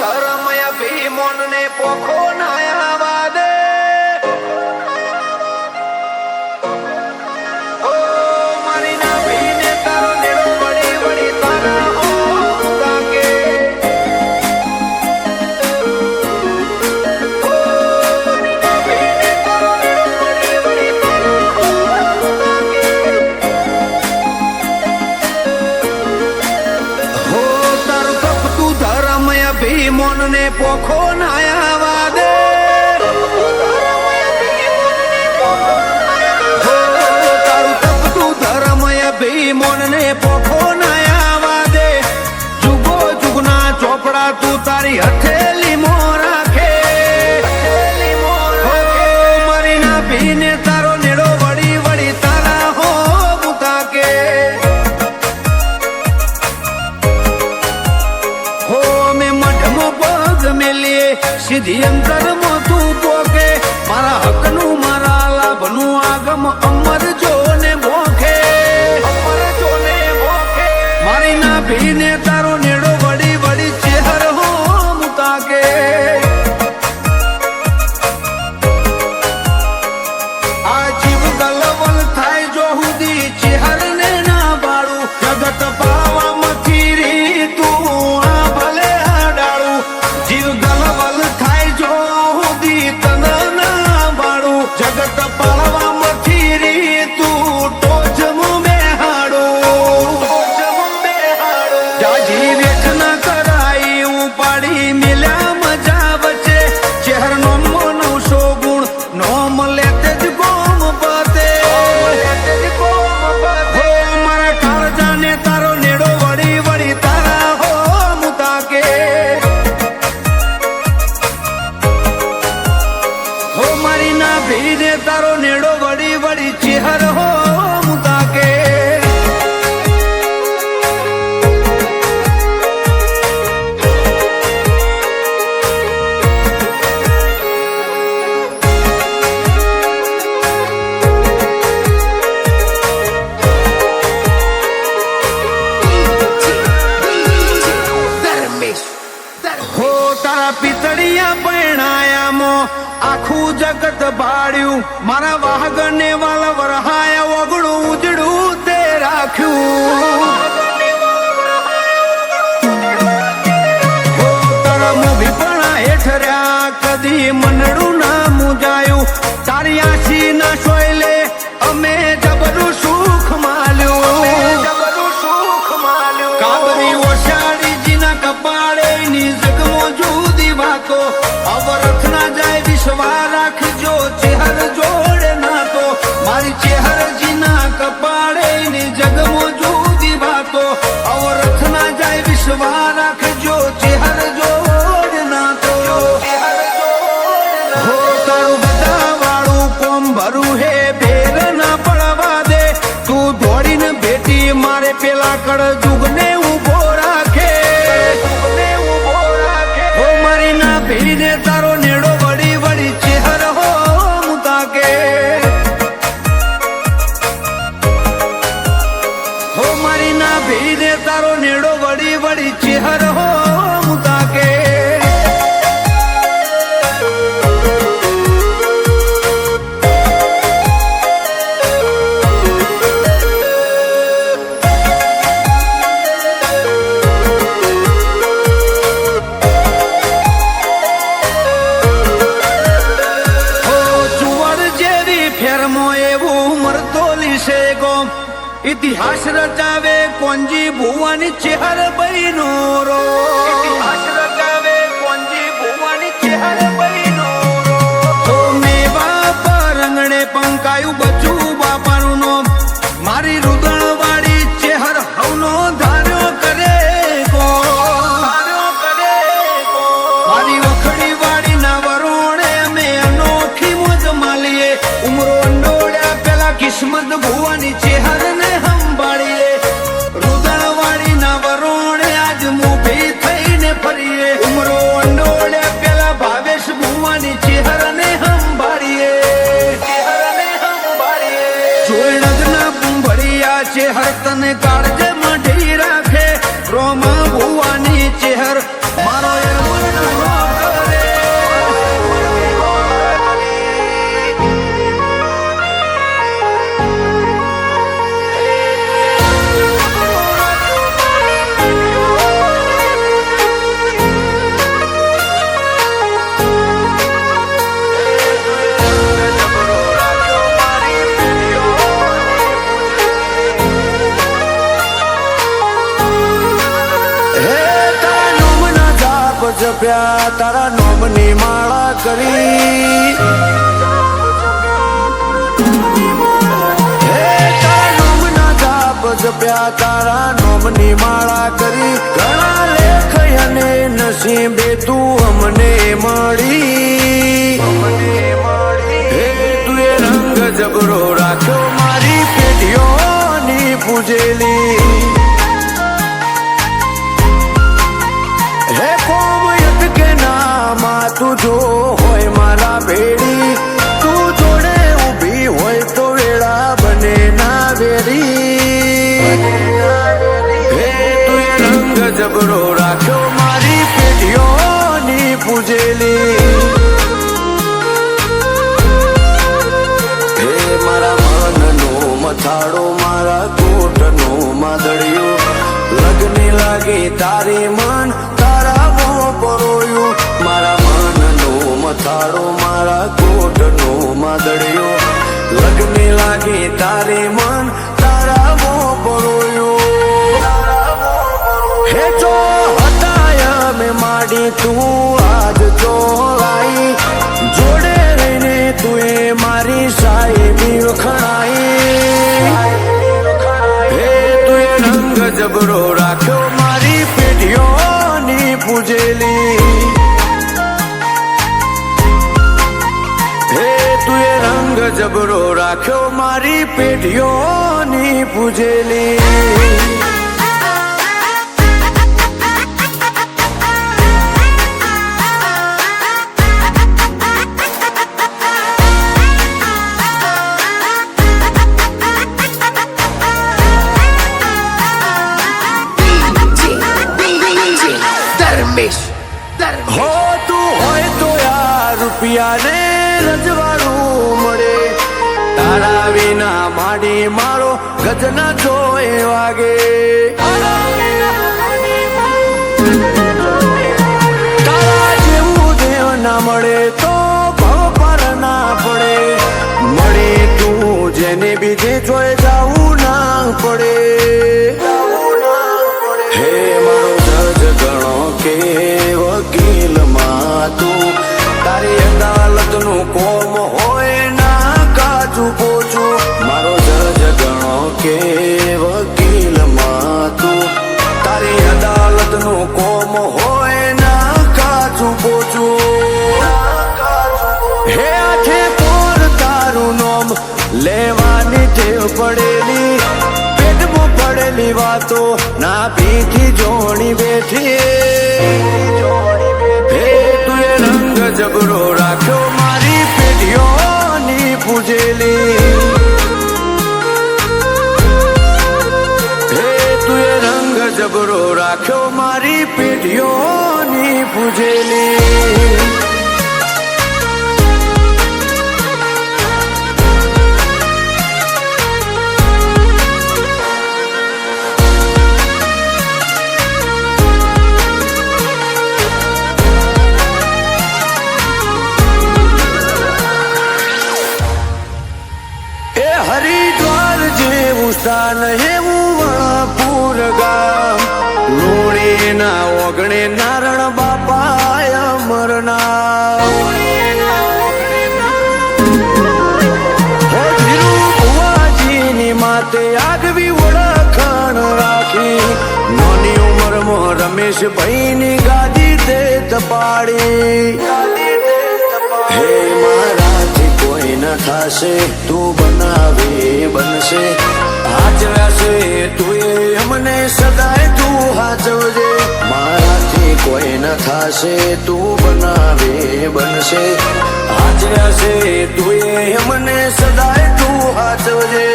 ધર્મય ભીમોન ને પોખો નાયા. પોખો નાયા દે તારું કપતું ધર્મય ભીમોન ને પોખો નાયા દે જુગો જુગના ચોપડા તું તારી હથેલી મો મારી ના તારો નેડો તારા પિતળિયા પૈણાયામો આખું જગત ભાડ્યું મારા વાહગને વાલ વરહાયા ઓગણું ઉજડું તે રાખ્યું. તરમ વિપણા હેઠ કદી મનડું રાખજો, ચેહર જોડે નાતો. મારી ચેહરજીના કપાળે ની જગમો જુદી વાતો. અવરથ ના જાય, વિશ્વા રાખજો, ચેહર જોડે નાતો. હો, તારું બધા વાળું કોમ ભરું હે ભેર ના પડવા દે. તું ભીને તારો ઇતિહાસ રચાવે કોંજી ભુવાની ચેહર બૈનો રો. ઇતિહાસ રચાવે કોંજી ભુવાની ચેહર બૈનો રો. તો મેવા પરંગણે પંકાયું બચું બાપાનું નો મારી રુદણ વાળી ચેહર હવનો ધાર્યો કરે કો. ધાર્યો કરે કો. મારી વખડી વાળી ના વરોણે અમે અનોખી મોજ માલીએ. ઉમરો અંડોળ્યા પેલા કિસ્મત ભુવાની ચેહર જપ્યા તારા નોમની માળા કરી. જપ્યા તારા નોમની માળા કરી. ઘણા લેખ અને નસીબે તું અમને મળી. હે તું એ રંગ જબરો રાખ્યો મારી પેઢીઓની પૂજેલી. તું જો હોય મારા ભેડી તું જોડે ઊભી હોય તો વેળા બને ના વેરી રંગ જબરો રાખ્યો મારી પેઢીઓની પૂજેલી. હે મારા મનનો મથાળો, મારા કોટનો માદળિયો લગ્ન લાગે તારે મન જબરો રાખ્યો મારી પેઢીઓની પૂજેલી. હે તું એ રંગ જબરો રાખ્યો મારી પેઢીઓની પૂજેલી. ધર્મેશ હો તું હોય તો યાર રૂપિયા ને રજવાડું મળે. તારા વિના માડી મારો ગજના જોય વાગે. તારા જેવું દેવ ના મળે તો ભવ પર ના પડે. મળે તું જેને બીજે જોઈ જાવું ના પડે. કોમ હોય ના કાચું પોચું. મારો જજ ગણો કે વકીલમાં તું તારી અદાલતનું કોમ હોય ના કાચું પોચું. હે આઠે પોર તારું નોમ લેવાની ટેવ પડેલી. પેટમાં પડેલી વાતો, ના પીઠી જોણી બેઠી. તું એ રંગ જબરો રાખ્યો મારી પેઢીઓની પૂજેલી. હે તું એ રંગ જબરો રાખ્યો મારી પેઢીઓની પૂજેલી. સ્થાન એવું વણપુર ગામ. લોણીના ઓગણે નારણ બાપા અમરના માતે આગવી ઓળખાણ રાખી. નાની ઉંમરમાં રમેશભાઈની ગાદી તે તપાડી. હે ન થશે, તું બનાવે, બનશે. હાચવ્યાશે તું એ અમને સદાય તું હાચવજે. મારાથી કોઈ ન થશે, તું બનાવે, બનશે. હાચવ્યાશે તું એ અમને સદાય તું હાચવજે.